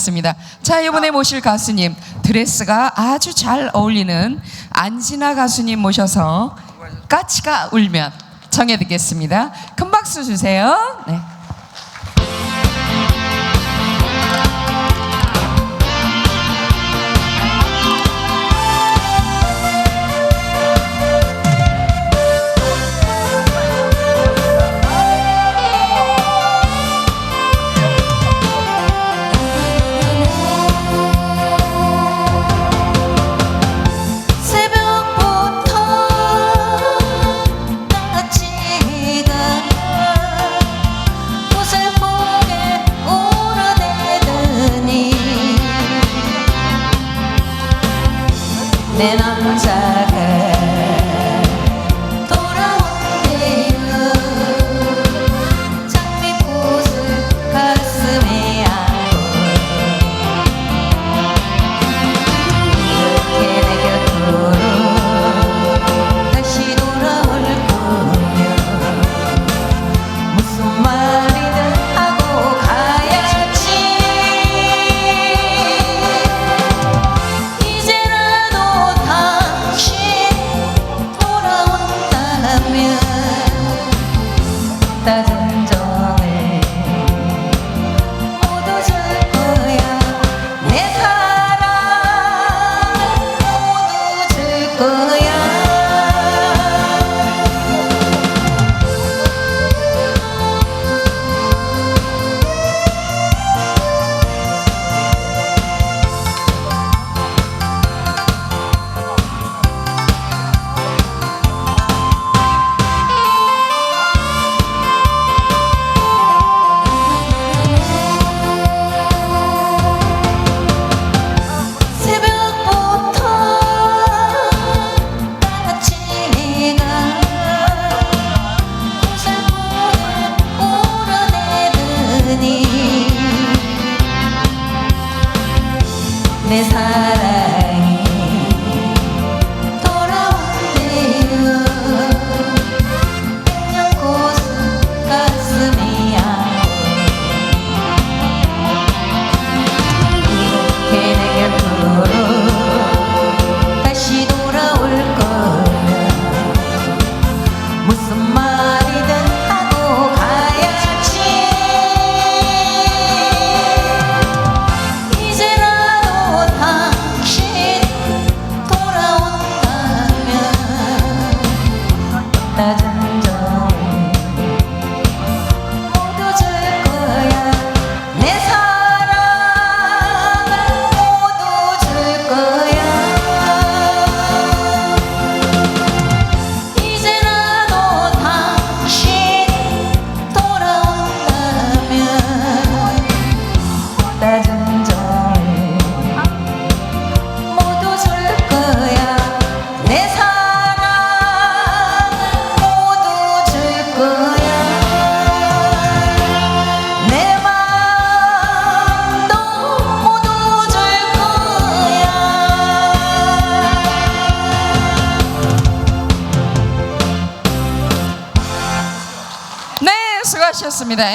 있습니다. 자, 이번에 모실 가수님 드레스가 아주 잘 어울리는 안진아 가수님 모셔서 까치가 울면 청해 듣겠습니다. 큰 박수 주세요. 네. and I'm tired. 내 사랑. 하셨습니다.